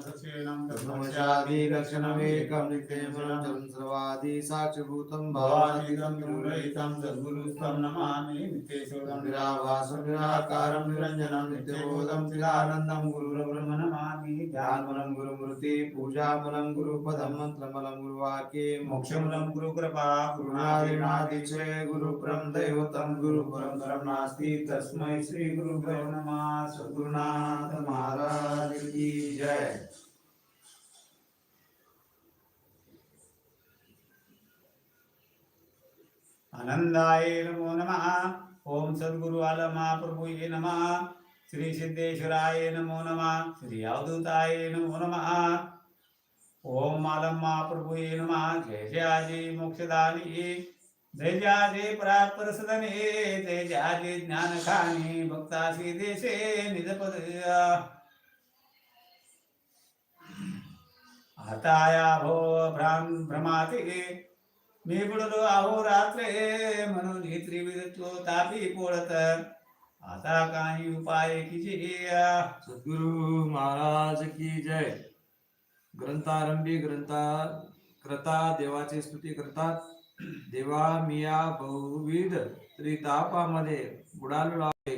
কাছে ब्रह्मचारी लक्षणमेकं नित्यं सर्वादि साक्षिभूतं भवादिदं भावादिदं निर्मलितं सद्गुरुस्तं नमामि नित्येश्वरं निराभासं निराकारं निरञ्जनं नित्यबोधं चिदानन्दं गुरुर्ब्रह्म नमामि ध्यानमलं गुरुमूर्ति पूजामलं गुरुपदं मन्त्रमलं गुरुवाक्ये मोक्षमूलं गुरुकृपा गुरुनादिनादिचे गुरुपरं दैवतं गुरुपरं नास्ति तस्मै श्री गुरुभ्यो नमः सद्गुरुनाथ महाराज की जय आनंदाय नमो। नमः ओम सद्गुरु आलमा प्रभुये नमः। श्री सिद्धेश्वराय नमो नमः। श्री अवधूताय नमो नमः। ओम मालम्मा प्रभुये नमः। जय जयाजी मोक्षदानी जय जयाजे परात्पर सदने जय जयाजी ज्ञानखानी। भक्तासी देशे निजपद। हताया भो भ्राम भ्रमाति। मी बुडलो अहोरात्रे म्हणून ही त्रिविधत्व तापी पोळत. आता काही उपाय की किती सद्गुरु महाराज की जय. ग्रंथारंभी ग्रंथा करता देवाची स्तुती करतात. देवा मिया बहुविध त्रितापामध्ये बुडालो आहे.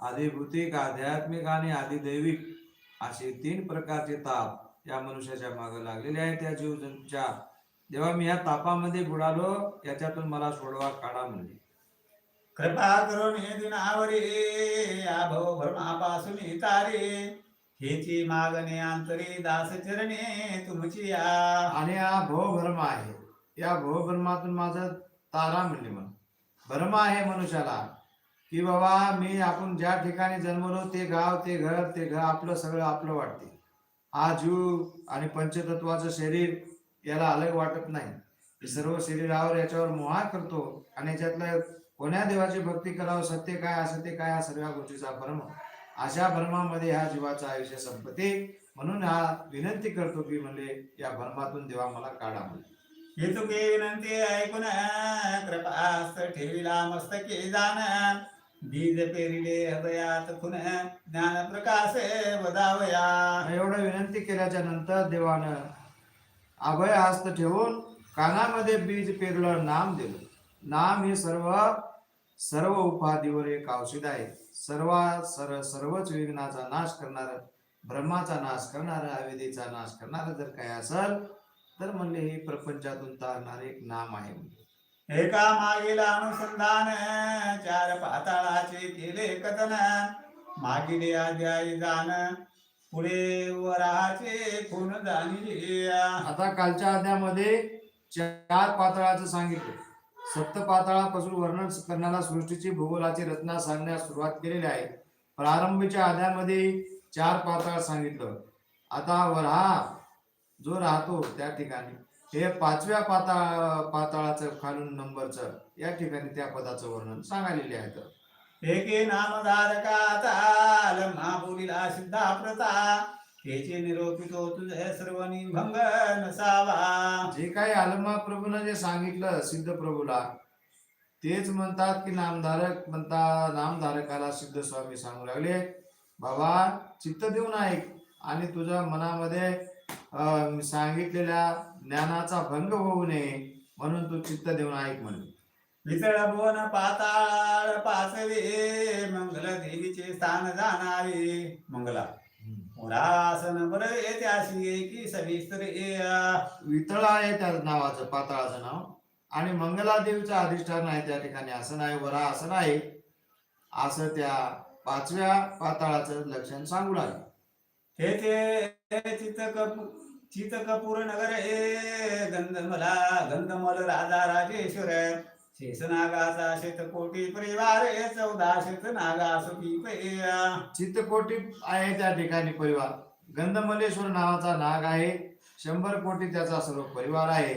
आदिभूतिक आध्यात्मिक आणि आदिदैविक असे तीन प्रकारचे ताप या मनुष्याच्या मागे लागलेले आहेत. त्या जीव देवा मी या तापामध्ये बुडालो याच्यातून मला सोडवा काढा म्हणजे कृपा करून हे दिनावरी या भव भ्रमापासून तारे हेची मागणे अंतरी दास चरणे तुमची या आणि हा भवभ्रम आहे. या भवभ्रमातून माझं तारा म्हणले मला भ्रम आहे मनुष्याला की बाबा मी आपण ज्या ठिकाणी जन्मलो ते गाव ते घर ते घर आपलं सगळं आपलं वाटते. हा जीव आणि पंचतत्वाचं शरीर याला अलग वाटत नाही. सर्व शरीरावर याच्यावर मोहा करतो आणि याच्यातलं कोण्या देवाची भक्ती करावं सत्य काय असत्य काय सर्व गोष्टीचा भ्रम. अशा भ्रमामध्ये ह्या जीवाचं आयुष्य संपते. म्हणून हा विनंती करतो की म्हणजे या भ्रमातून देवा मला काढा म्हणजे हे तुके विनंती ऐकून कृपास्त ठेविला मस्तके जाण बीज पेरिले हृदयात खुन ज्ञान प्रकाश वदावया. एवढं विनंती केल्याच्यानंतर देवानं अभय हस्त ठेवून कानामध्ये बीज पेरलं नाम दिलं. नाम हे सर्व सर्व उपाधीवर एक औषध आहे. सर्व सर सर्वच विघ्नाचा नाश करणार ब्रह्माचा नाश करणार अविधीचा नाश करणार जर काय असेल तर म्हणले हे प्रपंचातून तारणार एक नाम आहे एका मागील अनुसंधान चार पाताळाचे केले कथन. मागील अध्यायी जाण पुढे वराचे खून जाणी आता कालच्या अध्यामध्ये चार पातळाचं सांगितलं. सप्त पातळापासून वर्णन करण्याला सृष्टीची भूगोलाची रचना सांगण्यास सुरुवात केलेली आहे. प्रारंभीच्या अध्यामध्ये चार पातळ सांगितलं. आता वरहा जो राहतो त्या ठिकाणी. हे पाचव्या पाताळ पाताळाचं खालून नंबरचं या ठिकाणी त्या पदाचं वर्णन सांगालेले आहे तर. एके नामधारकाताल महापुरीला सिद्धा प्रता त्याचे निरोपितो तुझे सर्व निभंग नसावा. जे काही आलमा प्रभूनं जे सांगितलं सिद्ध प्रभूला तेच म्हणतात की नामधारक म्हणता नामधारकाला सिद्ध स्वामी सांगू लागले. बाबा चित्त देऊन ऐक आणि तुझ्या मनामध्ये सांगितलेल्या ज्ञानाचा भंग होऊ नये म्हणून तू चित्त देऊन ऐक म्हणले वितळ भुवन पाताळ पाचवे मंगल देवीचे स्थान जाणारे. मंगला. उदासन बरे त्याशी की सविस्तर वितळा आहे त्या नावाचं पाताळाचं नाव. आणि मंगलादेवीचं अधिष्ठान आहे त्या ठिकाणी. असं नाही वरा असं नाही. असं त्या पाचव्या पाताळाचं लक्षण सांगू लागले. तेथे चित चित कपूर नगर हे गंधमला गंधमल राजा राजेश्वर. शेषनागाचा शेतकोटी परिवार हे चौदा शेत नागा सुखी पैया चित्तकोटी आहे त्या ठिकाणी परिवार. गंधमलेश्वर नावाचा नाग आहे. शंभर कोटी त्याचा सर्व परिवार आहे.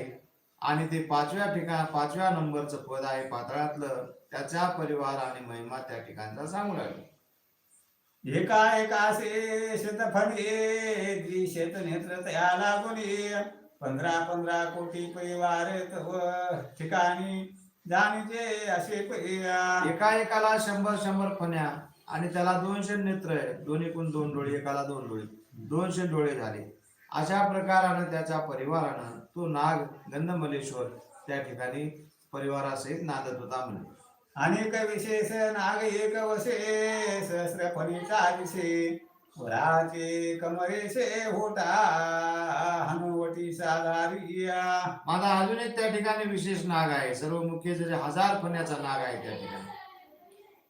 आणि ते पाचव्या ठिकाण पाचव्या नंबरचं पद आहे पातळातलं. त्याचा परिवार आणि महिमा त्या ठिकाणचा सांगू लागले. एका एकासे शतफळे द्विशत नेत्र तया लागून पंधरा पंधरा कोटी परिवार ठिकाणी. जाणीचे असे एका एकाला शंभर शंभर फण्या आणि त्याला दोनशे नेत्र आहे दोन्ही कोण दोन डोळे एकाला दोन डोळे. दोनशे डोळे झाले. अशा प्रकारानं त्याच्या परिवारानं तो नाग गंधमलेश्वर त्या ठिकाणी परिवारासहित नांदत होता म्हणजे अनेक विशेष नाग एक वसे सहस्र फणीचा विषे वराचे कमरेशे होता हनुवटी साधारिया. माझा अजून एक त्या ठिकाणी विशेष नाग आहे. सर्व मुख्य जे हजार फण्याचा नाग आहे त्या ठिकाणी.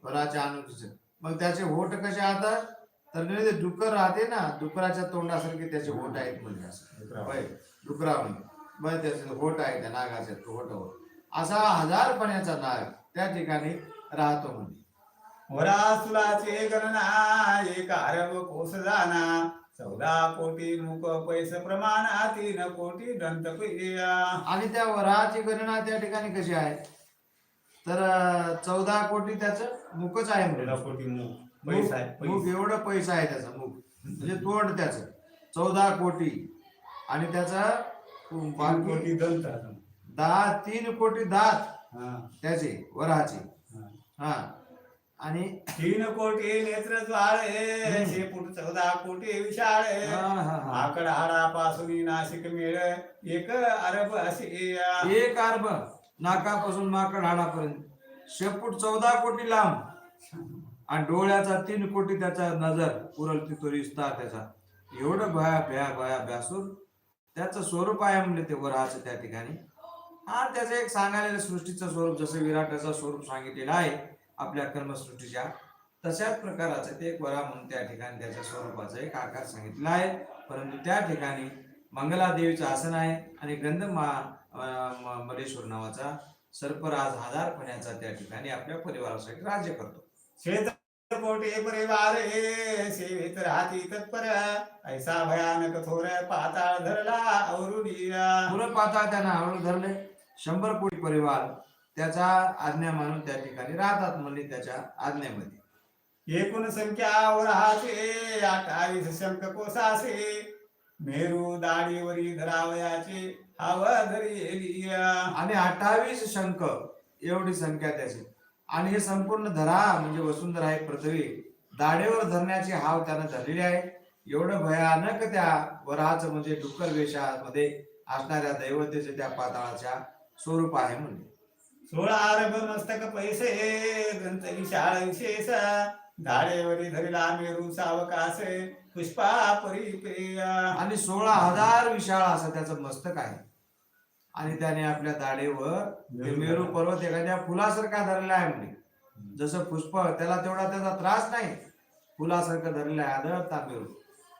वराच्या अनुच मग त्याचे होठ कसे आता तर ते डुकर राहते ना डुकराच्या तोंडासारखे त्याचे होठ आहेत म्हणजे असं. डुकरावणी मग त्याचे होठ आहे त्या नागाचे होठ असा हजार फण्याचा नाग त्या ठिकाणी राहतो म्हणजे. वरासुलाचे गणना एक अरब कोस जाना. चौदा कोटी मुख पैस प्रमाणा तीन कोटी दंत आणि त्या वराची गणना त्या ठिकाणी कशी आहे? तर चौदा कोटी त्याचं मुखच आहे म्हणजे कोटी मुख पैसा आहे मुख. एवढं पैसा आहे त्याचं मुख. म्हणजे तोंड त्याचं. चौदा कोटी. आणि त्याचा कोटी दंत दहा तीन कोटी दात त्याचे वराचे. हा. आणि तीन कोटी नेत्र शेपूट चौदा कोटी विशाळे. हा, हा, हा. माकड हाडापासून नाशिक मेळ एक अरब असे एक अर्ब नाकापासून माकड हाडापर्यंत. शेपूट चौदा कोटी लांब. आणि डोळ्याचा तीन कोटी त्याचा नजर पुरल तिथं विस्तार त्याचा. एवढं भया भया भया भ्यासून त्याचं स्वरूप आहे म्हणजे ते वराचं त्या ठिकाणी. हा त्याचं एक सांगायला सृष्टीचं स्वरूप जसं विराटाचं स्वरूप सांगितलेलं आहे आपल्या कर्मसृष्टीच्या तशाच प्रकाराचं ते एक वरा म्हणून त्या ठिकाणी त्याच्या स्वरूपाचा एक आकार सांगितलेला आहे. परंतु त्या ठिकाणी मंगलादेवीचं आसन आहे आणि गंध मा अं, म- मलेश्वर नावाचा सर्पराज हजार फण्याचा त्या ठिकाणी आपल्या परिवारासाठी राज्य करतो. कोटे परिवार सेवेत राहती तत्पर. ऐसा भयानक थोर पाताळ धरला अवरुडिया पुरं पाहता त्यांना आवड धरले. शंभर कोटी परिवार त्याचा आज्ञा मानून त्या ठिकाणी राहतात म्हणजे त्याच्या आज्ञेमध्ये. एकूण संख्या वराचे अठ्ठावीस शंख कोसासे मेरू दाढीवरी धरावयाचे हवधरी एलिया. आणि अठ्ठावीस शंख एवढी संख्या त्याची. आणि हे संपूर्ण धरा म्हणजे वसुंधरा आहे पृथ्वी दाढेवर धरण्याची हाव त्यानं धरलेली आहे. एवढं भयानक त्या वराचं म्हणजे डुक्कर वेशामध्ये असणाऱ्या दैवतेचे त्या पाताळाच्या स्वरूप आहे म्हणजे सोळा मस्तक पैसे दंत विशाळ विशेष धाडेवरी धरिला मेरू सावकास पुष्पा परिप्रिया आणि सोळा हजार विशाळ असं त्याचं मस्तक आहे. आणि त्याने आपल्या दाढेवर मेरू पर्वत एखाद्या फुलासारखा धरलेला आहे म्हणजे जसं पुष्प त्याला तेवढा त्याचा त्रास नाही. फुलासारखं धरलेलं आहे आदळता मेरू.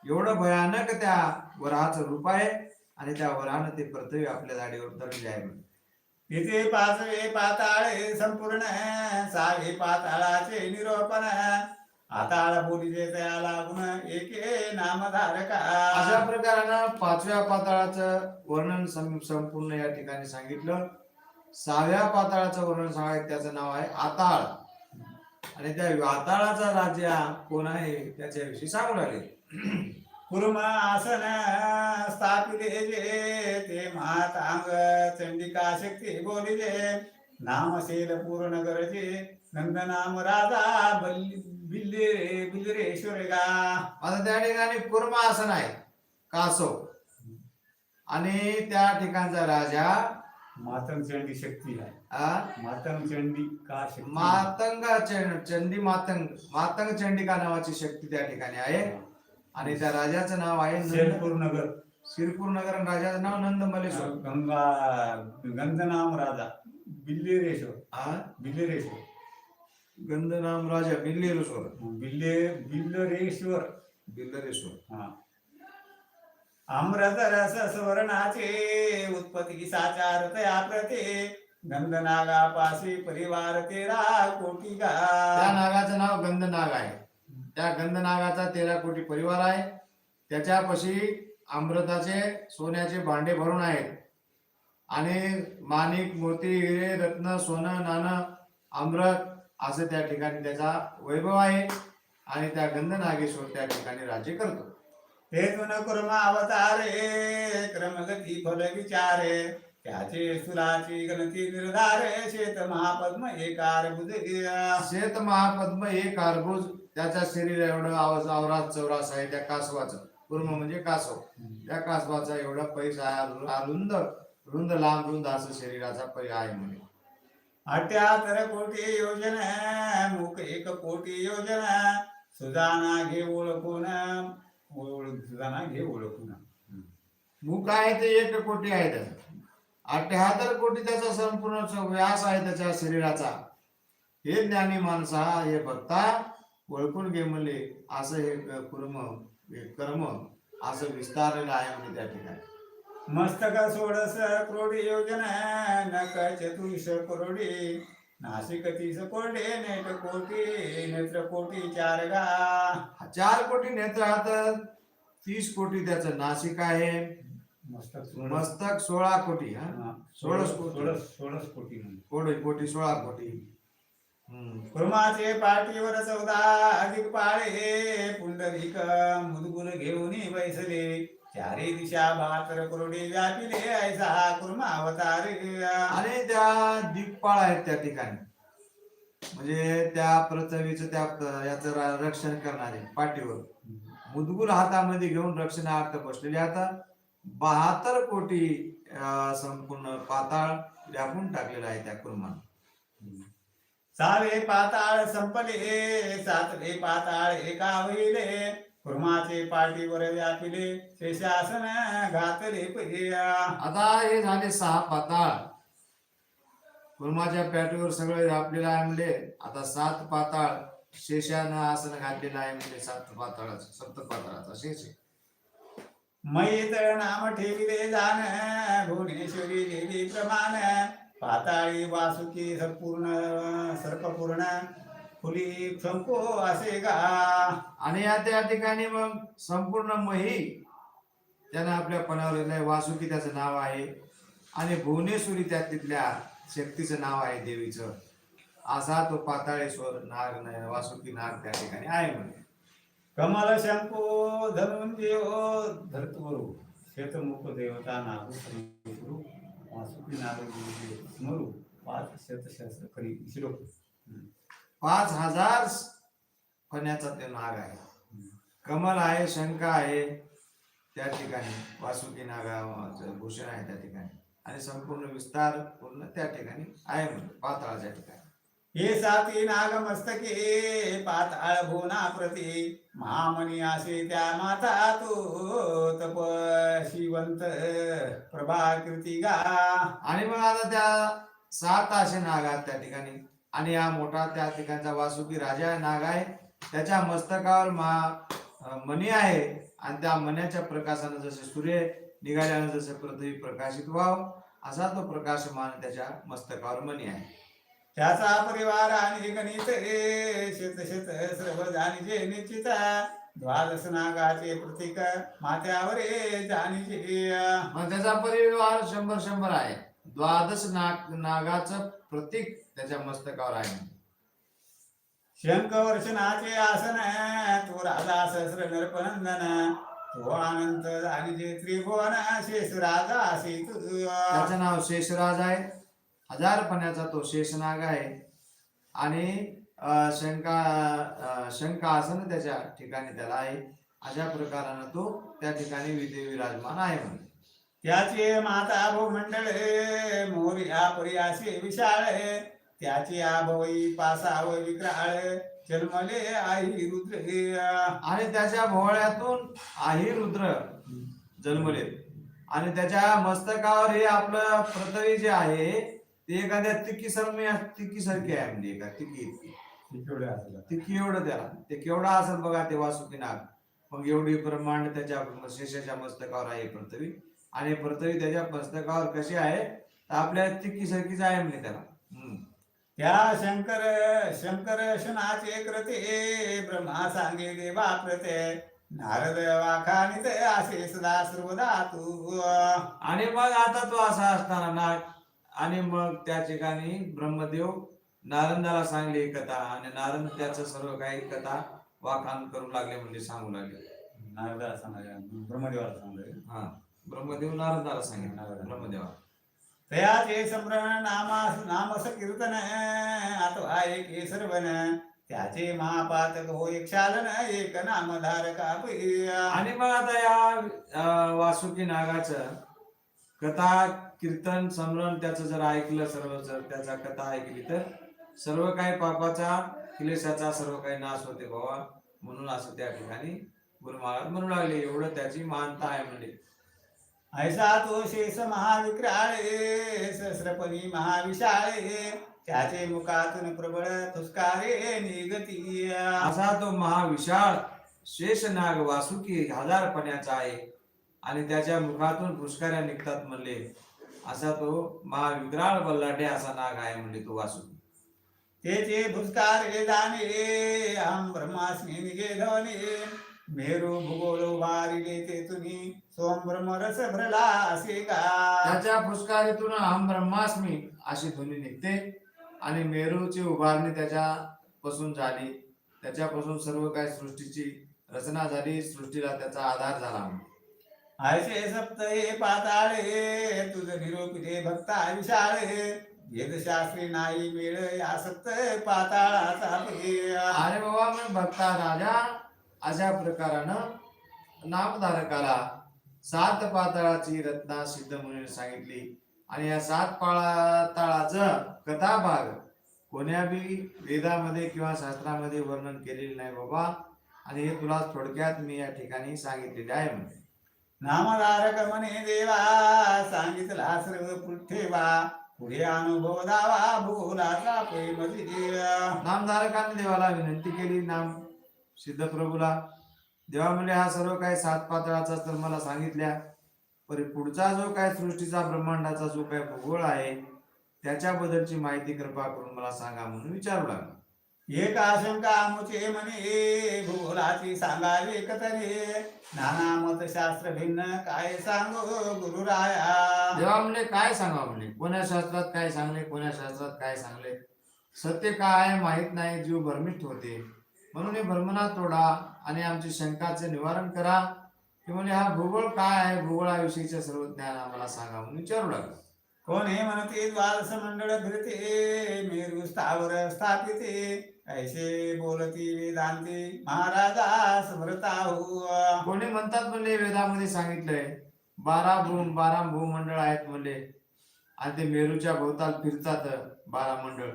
एवढं भयानक त्या वराहाचं रूप आहे आणि त्या वराहानं ते पृथ्वी आपल्या दाढीवर धरलेली आहे. तिथे पाचवे पाताळे संपूर्ण सावे पाताळाचे निरोपण. आताळ बोलीचे त्या लागून एके नामधारका. अशा प्रकारानं पाचव्या पाताळाचं वर्णन सं- संपूर्ण या ठिकाणी सांगितलं. सहाव्या पाताळाचं वर्णन सांगायचं त्याचं नाव आहे आताळ. आणि त्या आताळाचा राजा कोण आहे त्याच्याविषयी सांगू लागले कुर्म आसन स्थापिले जे ते मातांग चंडिका शक्ती बोलिले. नामशेल पूर्ण गरजे नंदनाम राजा बल्ली बिल्ले बिल्लेश्वर गा. आता त्या ठिकाणी कुर्म आसन आहे कासव आणि त्या ठिकाणचा राजा मातंग चंडी शक्ती आहे. आ, मातंग चंडी का मातंग चंडी मातंग मातंग चंडिका नावाची शक्ती त्या ठिकाणी आहे. आणि त्या राजाचं नाव आहे शेलपूर नगर. शिरपूर नगर आणि राजाचं नाव नंद मलेश्वर गंगा गंधनाम राजा बिल्लेरेश्वर. हा बिल्लेरेश्वर. गंधनाम राजा बिल्लेश्वर बिल्ले बिल्लरेश्वर. बिल्लरेश्वर. हा. अमृत रस सुवर्णाचे उत्पत्ती साचार तया प्रते. गंधनागापाशी परिवार तेरा कोटी त्या गा नागाचं नाव गंधनाग आहे. त्या गंधनागाचा तेरा कोटी परिवार आहे. त्याच्यापाशी अमृताचे सोन्याचे भांडे भरून आहेत. आणि माणिक मोती हिरे रत्न सोनं नाणं अमृत असं त्या ठिकाणी त्याचा वैभव आहे. आणि त्या गंधनागेश्वर त्या ठिकाणी राज्य करतो. हे गुण कुर्मा अवतारे क्रमगती फल विचारे. त्याचे सुलाची गणती निर्धारे शेत महापद्म एकार बुजया शेत महापद्म एक अर्बुज त्याच्या शरीर एवढं आवाज आवरात चौरास आहे त्या कासवाचं. कुर्म म्हणजे कासव. त्या कासवाचा एवढा पैसा रुंद रुंद लांब रुंद असं शरीराचा पै आहे म्हणे. अठ्याहत्तर कोटी योजना मुख एक कोटी योजना सुदाना घे ओळखून ओळख सुदाना घे ओळखून. मुख आहे ते एक कोटी आहे त्याचा. अठ्याहत्तर कोटी त्याचा संपूर्ण व्यास आहे त्याच्या शरीराचा. हे ज्ञानी माणसा हे भक्ता ओळखून घे म्हणले असं हे कुर्म हे कर्म असं विस्तारलेलं आहे म्हणजे त्या ठिकाणी. मस्तक सोळस करोडी योजना नक चतुर्श करोडी नाशिक तीस कोरडे नेट कोटी नेत्र कोटी चार गा चार कोटी नेत्र हात तीस कोटी त्याचं नाशिक आहे. मस्तक मस्तक सोळा कोटी हा? सोळस सोळस कोटी. सोळस कोटी म्हणजे. कोटी कोटी सोळा कोटी. कुर्माचे पाठीवर चौदा अधिक पाळे पुंडलिक मुदगुल घेऊन बैसले. चारी दिशा बहात्तर करोडी व्यापिले ऐसा कुर्मा अवतार. आणि त्या दिग्पाळ आहेत त्या ठिकाणी. म्हणजे त्या पृथ्वीचं त्या याचं रक्षण करणारे पाठीवर. मुदगुल हातामध्ये घेऊन रक्षणार्थ बसलेले. आता बहात्तर कोटी संपूर्ण पाताळ व्यापून टाकलेला आहे त्या कुर्मान सावे पाताळ संपले सातवे पाताळ एका होईले कुर्माचे पाठीवर व्यापिले शेषासन घातले पहिया आता हे झाले सहा पाताळ. कुर्माच्या पॅटीवर सगळं व्यापलेलं आहे म्हणजे आता सात पाताळ शेषानं आसन घातलेलं आहे म्हणजे सात पाताळाचं सप्त पाताळाचा शेष आहे. मैत नाम ठेविले जाण भुवनेश्वरी देवी प्रमाण पाताळी वासुकी संपूर्ण सर्पपूर्ण फुली संको असे गा. आणि या त्या ठिकाणी मग संपूर्ण मही त्यानं आपल्या पणावर आहे वासुकी त्याचं नाव आहे. आणि भुवनेश्वरी त्या तिथल्या शक्तीचं नाव आहे देवीचं. असा तो पाताळेश्वर नाग वासुकी नाग त्या ठिकाणी आहे म्हणजे कमल शंको धनुंजयो धर्तुवरू शेतमुख देवता नागू सर्वेश्वरू वासुकी नागू स्मरू पाच शतशस्त्र करी श्लोक पाच हजार फण्याचा ते नाग आहे. कमल आहे शंका आहे त्या ठिकाणी. वासुकी नागाचं भूषण आहे त्या ठिकाणी. आणि संपूर्ण विस्तार पूर्ण त्या ठिकाणी आहे म्हणजे पाताळाच्या ठिकाणी. हे साती नाग मस्तके पाताळ भुवना प्रती. महामणी असे त्या माता तो तप शिवंत प्रभाकृती गा. आणि मग आता त्या सात असे नाग आहेत त्या ठिकाणी. आणि हा मोठा त्या ठिकाणचा वासुकी राजा नाग आहे. त्याच्या मस्तकावर मा मणी आहे. आणि त्या मण्याच्या प्रकाशानं जसे सूर्य निघाल्यानं जसे पृथ्वी प्रकाशित व्हाव असा तो प्रकाशमान त्याच्या मस्तकावर मणी आहे. त्याचा परिवार आणि गणित रे शेत शेत सर्व जाणीचे निश्चित द्वादश नागाचे प्रतीक माथ्यावर मग त्याचा परिवार शंभर शंभर आहे. द्वादश नाग नागाचं प्रतीक त्याच्या मस्तकावर आहे. शंख वर्षणाचे आसन तो राजा सहस्र नरपनंदन. तो अनंत जाणीचे त्रिभुवन शेष राजा असे त्याचं नाव शेषराज आहे. हजार पण्याचा तो शेषनाग आहे. आणि शंका अं, शंका आसन त्याच्या ठिकाणी त्याला आहे. अशा प्रकारानं तो त्या ठिकाणी विदे विराजमान आहे म्हणजे त्याचे माता भूमंडळ मोर्या परियासे विशाळ त्याची आभवई पासाव विक्राळ जन्मले आई रुद्र आणि त्याच्या भोवळ्यातून आहे रुद्र जन्मले आणि त्याच्या मस्तकावर हे आपलं पृथ्वी जे आहे ते एखाद्या तिकी सरमी तिकी सारखी आहे म्हणजे एका तिकी इतकी. ते केवढं त्याला ते केवढा असेल बघा ते वासुकी नाग. मग एवढी ब्रह्मांड त्याच्या शेषाच्या मस्तकावर आहे पृथ्वी. आणि पृथ्वी त्याच्या मस्तकावर कशी आहे? तर आपल्या तिक्की सारखीच आहे म्हणजे त्याला. त्या शंकर शंकर शनाचे कृते ब्रह्मा सांगे देवा प्रते नारद वाखानित असे सदा सर्वदा तू. आणि मग आता तो असा असताना नाग आणि मग त्या ठिकाणी ब्रह्मदेव नारंदाला सांगले ही कथा आणि नारंद त्याचं सर्व काही कथा वाखाण करू लागले म्हणजे सांगू लागले. नारदाला सांगायला ब्रह्मदेवाला सांगायला. हा ब्रह्मदेव नारदाला सांगितलं. नारदाला. ब्रह्मदेवा तयाचे संभ्रम नामास नामस कीर्तन अथवा एक सर्वन. त्याचे महापातक हो एक शालन एक नामधारका प्रिया आणि मग आता या वासुकी नागाचं कथा कीर्तन समरण त्याचं जर ऐकलं सर्व जर त्याचा कथा ऐकली तर सर्व काही पापाचा क्लेशाचा सर्व काही नाश होते बाबा. म्हणून असं त्या ठिकाणी गुरु महाराज म्हणू लागले एवढं त्याची मानता आहे म्हणजे. ऐसा तो शेष महाविक्राळे सहस्रपणी महाविशाळे त्याचे मुखातून प्रबळ फुसकारे निगती असा तो महाविशाळ शेषनाग वासुकी हजार पण्याचा आहे. आणि त्याच्या मुखातून पुष्कऱ्या निघतात म्हणले. असा तो महाविक्राळ बल्लाढे असा नाग आहे म्हणजे तो वासुकी. तेचे फुसकारे जाणे अहम ब्रह्मास्मी निगे धवने मेरू भूगोल वारिले ते तुम्ही सोम ब्रह्म रस भरला असे का? त्याच्या पुष्कारीतून अहम ब्रह्मास्मी अशी ध्वनी निघते आणि मेरूची उभारणी त्याच्यापासून झाली. त्याच्यापासून सर्व काही सृष्टीची रचना झाली सृष्टीला त्याचा आधार झाला आयशे सप्त हे पाताळे तुझ निरोपिले भक्ता विशाळे वेदशास्त्री नाही मिळ या सप्त पाताळाचा अरे बाबा मग भक्ता राजा अशा प्रकारानं नामधारकाला सात पाताळाची रत्ना सिद्ध म्हणून सांगितली. आणि या सात पाताळाचं कथा भाग कोण्या बी वेदामध्ये किंवा शास्त्रामध्ये वर्णन केलेले नाही बाबा. आणि हे तुला थोडक्यात मी या ठिकाणी सांगितलेले आहे म्हणजे नामधारकमने देवा सांगितला सर्व पृथ्वीवा पुढे अनुभव दावा भूलाचा प्रेम देवा नामधारकाने देवाला विनंती केली नाम सिद्ध प्रभूला. देवा म्हणजे हा सर्व काही सात पातळाचा तर मला सांगितल्या. पण पुढचा जो काय सृष्टीचा ब्रह्मांडाचा जो काय भूगोळ आहे त्याच्याबद्दलची माहिती कृपा करून मला सांगा म्हणून विचारू लागला. एक आशंका मुचे म्हणे भूलाची सांगावी कतरी नाना मत शास्त्र भिन्न काय सांगू गुरुराया? देवा म्हणे काय सांगा म्हणे? कोण्या शास्त्रात काय सांगले कोण्या शास्त्रात काय सांगले? सत्य काय आहे माहीत नाही जीव भ्रमित होते. म्हणून हे भ्रमणा तोडा आणि आमची शंकाचे निवारण करा. की म्हणजे हा भूगोल काय आहे? भूगोलाविषयीचे सर्व ज्ञान आम्हाला सांगा. म्हणून विचारू लागला. कोण हे म्हणते द्वारस मंडळ फिरते मेरू स्थावर स्थापिते ऐसे बोलती वेदांती महाराजा समृता कोणी म्हणतात म्हणले वेदामध्ये सांगितलंय बारा भूम बारा भूमंडळ आहेत म्हणले आणि ते मेरूच्या भोवताल फिरतात बारा मंडळ.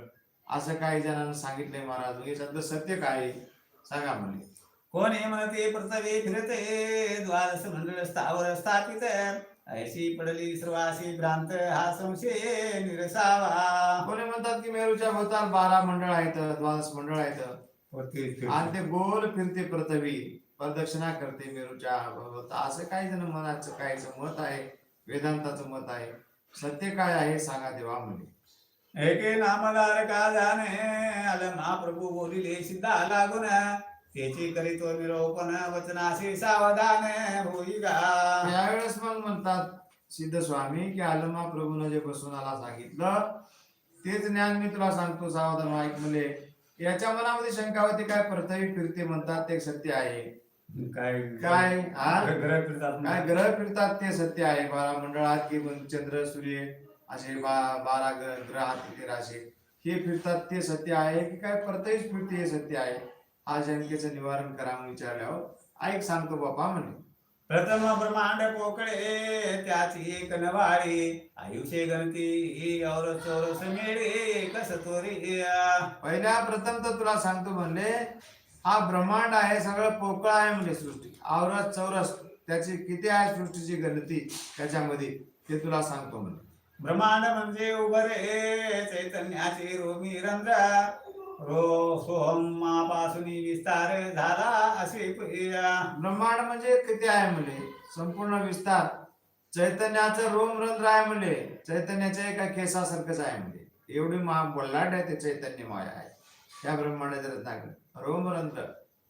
असं काही जणांना सांगितलंय महाराज हे सगळं सत्य काय? सांगा म्हणले कोण हे म्हणते प्रथवे फिरते द्वारस मंडळ स्थावर स्थापित ऐशी पडली सर्वाशी भ्रांत हा संशय निरसावा. कोणी म्हणतात की मेरूच्या भोवताल बारा मंडळ आहेत द्वादश मंडळ आहेत? आणि ते गोल फिरते पृथ्वी प्रदक्षिणा करते मेरूच्या भोवता असं काही जण मनाचं काहीचं मत आहे वेदांताचं मत आहे. सत्य काय आहे सांगा देवा म्हणे. एके नामदार का जाणे आल महाप्रभू बोलिले सिद्धा लागून त्याची करीतो निरोपण वचनाशी सावधान होई गा यावेळेस मग म्हणतात सिद्ध स्वामी की आलमा प्रभूनं जे बसून आला सांगितलं तेच ज्ञान मी तुला सांगतो सावधान ऐक म्हणले याच्या मनामध्ये शंका होती काय पृथ्वी फिरते म्हणतात ते सत्य आहे. काय? काय? हा? ग्रह फिरतात. काय ग्रह फिरतात ते सत्य आहे. बारा मंडळात की चंद्र सूर्य असे बा- बारा ग्रह ग्रहात राशी. हे फिरतात ते सत्य आहे की काय? पृथ्वीच फिरते हे सत्य आहे. हा शंकेचं निवारण करा विचारल्यावर ऐक सांगतो बापा म्हणे. प्रथम ब्रह्मांड पोकळे त्याची एक नवाडी आयुष्य गणती और चौरस मेळे कस तोरी पहिल्या प्रथम तर तुला सांगतो म्हणले हा ब्रह्मांड आहे सगळं पोकळ आहे म्हणजे सृष्टी. आवरस चौरस त्याची किती आहे सृष्टीची गणती त्याच्यामध्ये ते तुला सांगतो म्हणजे ब्रह्मांड म्हणजे उभरे चैतन्याचे रोमी रंध्र. रो सोहमापासून विस्तार झाला असे ब्रह्मांड म्हणजे किती आहे म्हणजे संपूर्ण विस्तार. चैतन्याचं रोम रंध्र आहे म्हणजे चैतन्याच्या एका केसासारखंच आहे म्हणजे एवढी महा बल्लाट आहे ते चैतन्य माया आहे. त्या ब्रह्मांडाच्या रत्नाकडे. रोम रंध्र.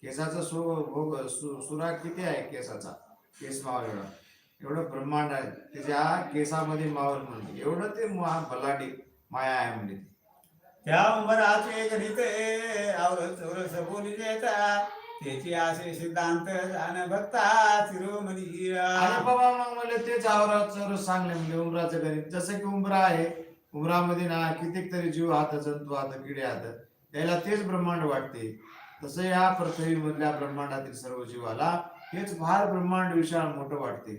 केसाचा सु भोग सु सुरा किती आहे केसाचा? केस मावळ एवढं. एवढं ब्रह्मांड आहे. त्याच्या केसामध्ये मावळ म्हणजे एवढं ते महा बल्लाटी माया आहे म्हणजे त्या उंबराचे गणित और चौरस बोली देता. त्याची असे सिद्धांत जाण भक्ता चिरोमणी आणि बाबा मग मला तेच आवराचं सांगले म्हणजे उमराचं गणित. जसं की उमरा आहे उमरामध्ये ना कितीक तरी जीव हात जंतू हात किडे हात. त्याला तेच ब्रह्मांड वाटते. तसं या पृथ्वीमधल्या ब्रह्मांडातील सर्व जीवाला हेच फार ब्रह्मांड विशाल मोठं वाटते.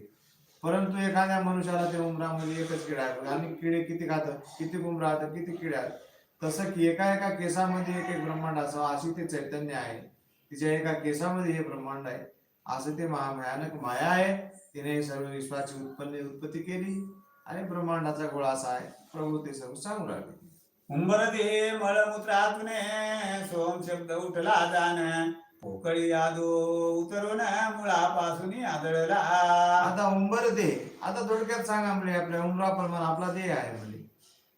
परंतु एखाद्या मनुष्याला ते उमरामध्ये एकच किडा आहे. आणि किडे किती खात किती उमरा राहतं किती किडे आहेत तसं की एका एका केसामध्ये एक एक ब्रह्मांड असावं अशी ते चैतन्य आहे. तिच्या एका केसामध्ये हे ब्रह्मांड आहे. असं ते महा भयानक माया आहे. तिने सर्व विश्वाची उत्पन्न उत्पत्ती केली आणि ब्रह्मांडाचा गोळा असा आहे. प्रभू ते सर्व सांगू लागले. उंबरते मळमूत्रातून सोम शब्द उठला जाण पोकळी आदो उतरून मुळापासून आदळला. आता उंबर दे आता थोडक्यात सांगा म्हणजे आपल्या उमराप्रमाणे आपला देह आहे म्हणजे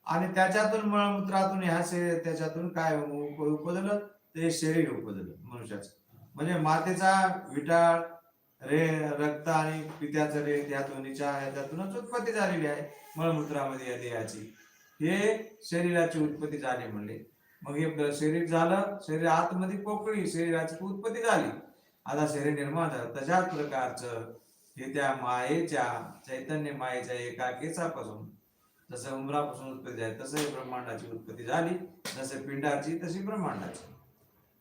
आणि त्याच्यातून मळमूत्रातून ह्या शरीर त्याच्यातून काय उपजलं? ते शरीर उपजलं मनुष्याचं. म्हणजे मातेचा विटाळ रे रक्त आणि पित्याचं रे त्या दोन्हीच्या ह्याच्यातूनच उत्पत्ती झालेली आहे. मळमूत्रामध्ये या देहाची हे शरीराची उत्पत्ती झाली म्हणले. मग हे शरीर झालं शरीर आतमध्ये पोकळी शरीराची उत्पत्ती झाली. आता शरीर निर्माण झालं. तशाच प्रकारचं हे त्या मायेच्या चैतन्य मायेच्या एका केसापासून जसं उमरापासून उत्पत्ती झाली तसं ब्रह्मांडाची उत्पत्ती झाली. जसं पिंडाची तशी ब्रह्मांडाची.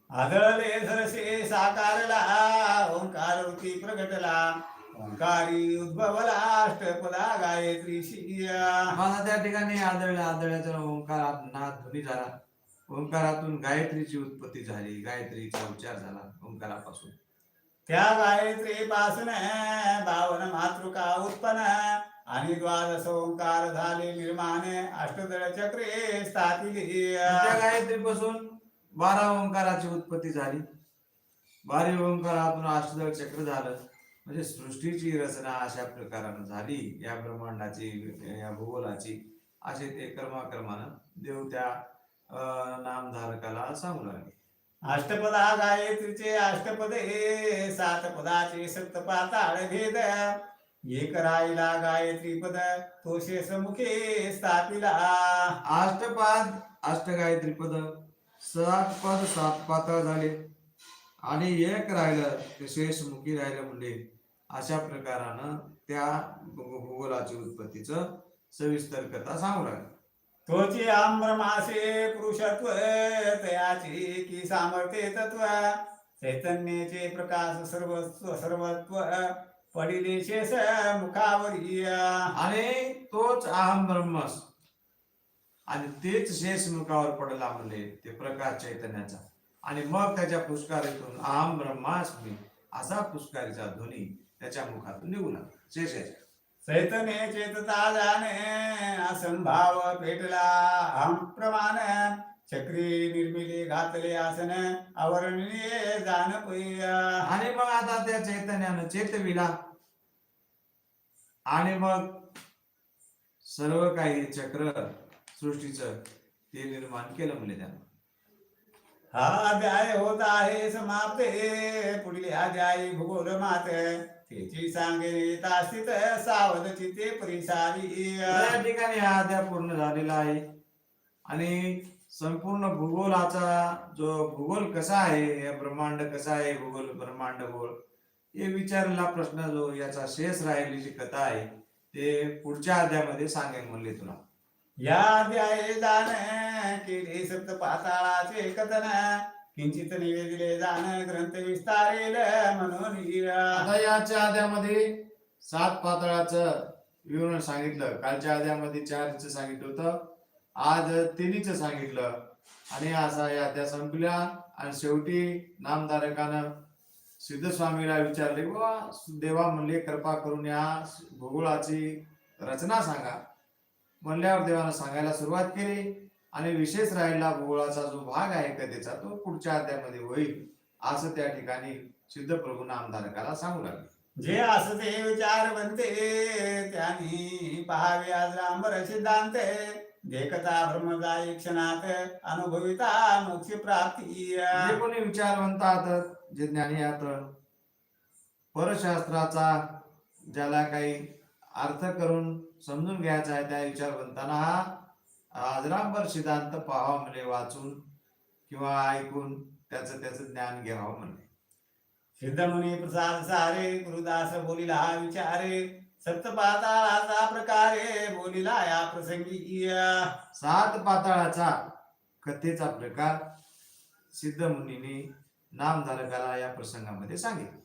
आदळले सरसे साकारला ओंकार वृत्ती प्रगटला ओंकारी उद्भवला अष्टपदा गायत्री शिया. मला त्या ठिकाणी आदळल्या आदळ्याचा ओंकारात नाद ध्वनी झाला. ओंकारातून गायत्रीची उत्पत्ती झाली गायत्रीचा उच्चार झाला ओंकारापासून. त्या गायत्री पासून बावन मातृका उत्पन्न आणि द्वादश ओंकार झाले निर्माण अष्टदळ चक्रे स्थापिली. त्या गायत्रीपासून बारा ओंकाराची उत्पत्ती झाली. बारा ओंकारातून अष्टदळ चक्र झालं. म्हणजे सृष्टीची रचना अशा प्रकारानं झाली. या ब्रह्मांडाची या भूगोलाची असे ते कर्माक्रमानं देव त्या नामधारकाला सांगू लागले. अष्टपदा गायत्रीचे अष्टपदे सात पदाचे सप्त पाताळ भेद. एक राहिला गायत्री पद तो शेष मुखे स्थापिला अष्टपाद अष्टगायत्री पद सात पद सात पातळ झाले. आणि एक राहिलं ते शेषमुखी राहिलं म्हणजे अशा प्रकारानं त्या भूगोलाची उत्पत्तीचं सविस्तर कथा सांगू लागली. तोची आम्रमासे पुरुषत्व तयाची की सामर्थ्य तत्व चैतन्याचे प्रकाश सर्वस्व सर्वत्व पडिले शेष मुखावरी आणि तोच अहम ब्रह्मस. आणि तेच शेष मुखावर पडला म्हणले ते प्रकाश चैतन्याचा. आणि मग त्याच्या पुष्कारीतून अहम ब्रह्मास्मी असा पुष्कारीचा ध्वनी त्याच्या मुखातून निघू लागला. शेषाच्या चैतन्य चेतता जाणे असंभाव पेटला. अहम प्रमाण चक्री निर्मिले घातले आसन अवर्णनीय जाण आणि मग आता त्या चैतन्यानं चेतविला आणि मग सर्व काही चक्र सृष्टीचं ते निर्माण केलं म्हणजे त्यानं. हा अध्याय होत आहे समाप्ते पुढील अध्याय भूगोल मात त्याची सांगे तास्थित सावध चिते परिसारी या ठिकाणी हा अध्याय पूर्ण झालेला आहे. आणि संपूर्ण भूगोलाचा जो भूगोल कसा आहे हे ब्रह्मांड कसा आहे भूगोल ब्रह्मांड गोल हे विचारलेला प्रश्न जो याचा शेष राहिलेली जी कथा आहे ते पुढच्या अध्यायामध्ये सांगेन म्हणले तुला. या अध्याये दान केले सप्त पाताळाचे कथन किंचित निवेदिले जाण ग्रंथ विस्तारेल म्हणून आता याच्या आद्यामध्ये सात पातळाचं विवरण सांगितलं. कालच्या आद्यामध्ये चारचं सांगितलं होतं. आज तिन्हीच सांगितलं. आणि असा या त्या संपल्या आणि शेवटी नामधारकानं सिद्धस्वामीला विचारले वा देवा म्हणले कृपा करून या भूगोलाची रचना सांगा. म्हणल्यावर देवानं सांगायला सुरुवात केली आणि विशेष राहिला भूगोळाचा जो भाग आहे कथेचा तो पुढच्या अध्यामध्ये होईल असं त्या ठिकाणी सिद्ध प्रभू नामधारकाला सांगू लागले. जे असते विचार बनते त्यांनी पहावे आज रामर सिद्धांत. देखता ब्रह्मदायी क्षणात अनुभविता मोक्ष प्राप्ती जे कोणी विचारवंत आहात जे ज्ञानी आहात परशास्त्राचा ज्याला काही अर्थ करून समजून घ्यायचा आहे त्या विचारवंतांना हा आजरांबर सिद्धांत पाहावा म्हणजे वाचून किंवा ऐकून त्याचं त्याचं ज्ञान घ्यावं म्हणले सिद्धमुनी प्रसाद सारे गुरुदास बोलिला हा विचारे सप्तपाताळाचा प्रकारे बोलिला या प्रसंगी. सात पाताळाचा कथेचा प्रकार सिद्ध मुनींनी नामधारकाला या प्रसंगामध्ये सांगितलं.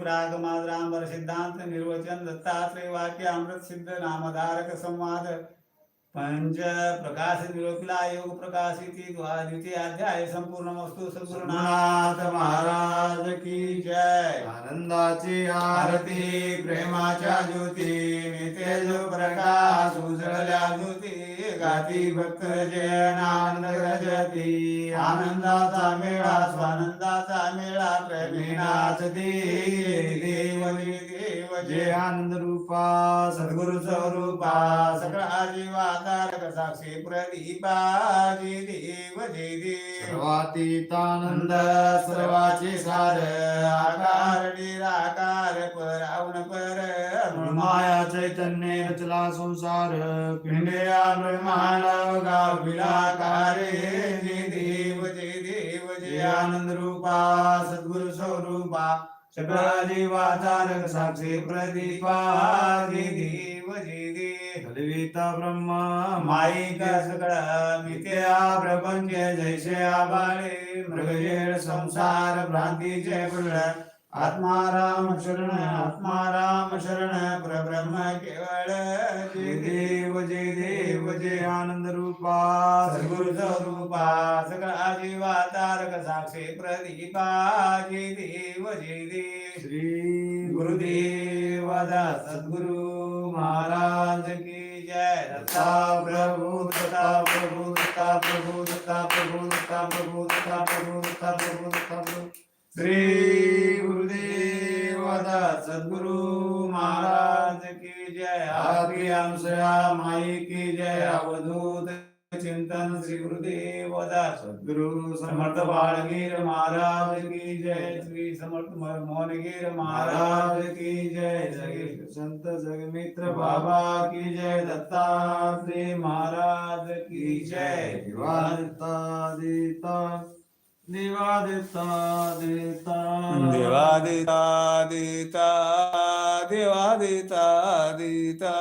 प्रागमाद्रांबर सिद्धांत निर्वचन दत्तात्रय वाक्य अमृत सिद्ध नामधारक संवाद पंच प्रकाश निरोपिला योग प्रकाश द्वितीय अध्याय संपूर्ण वस्तु सद्गुरुनाथ महाराज की जय। आनंदाची आरती प्रेमाच्या ज्योती नितेज प्रकाश उजळल्या ज्योती। गाती भक्त जयन आनंद गजती आनंदाचा मेळा स्वानंदाचा मेळा प्रेमीनाथ देव देव जे जय आनंद रूपा सद्गुरु स्वरूपा सकळा जीवातारक साक्षी प्रदीपा जय देव जय देव। सर्वातीतानंद सर्वाचे सार। आकार निराकार परावण पर। माया चैतन्य रचला संसार। पिंडया ब्रह्मांड देव जय देव जय आनंद रूपा सद्गुरु स्वरूपा साक्षी प्रदीपा जय देव जय देव। हलविता ब्रह्मा माईक सगळं मिथ्या प्रपंच जैसे आबाळे मृगजेळ संसार भ्रांतीचे फुल आत्माराम शरण आत्माराम शरण परब्रह्म केवळ जय देव जय देव जय आनंद रूपा सद्गुरु स्वरूपा सगळा जीवा तारक साक्षी प्रदीपा जय देव जय देव श्री गुरुदेव दास सद्गुरु महाराज की जय दत्ता प्रभु दत्ता प्रभु दत्ता प्रभु दत्ता प्रभु दत्ता प्रभु दत्ता प्रभु दत्ता प्रभु दत्ता प्रभु श्री गुरुदेव दास सदगुरु महाराज की जय। आपकी अंशया माई की जय। अवधूत चिंतन श्री गुरुदेव दा। सद्गुरु समर्थ बाळगीर महाराज की जय। श्री समर्थ मोहनगीर महाराज की जय। श्री संत जगमित्र बाबा की जय। दत्तात्रय महाराज की जय। दिवा दिवादिता दिता दिवादिता दिता दिवादिता दिता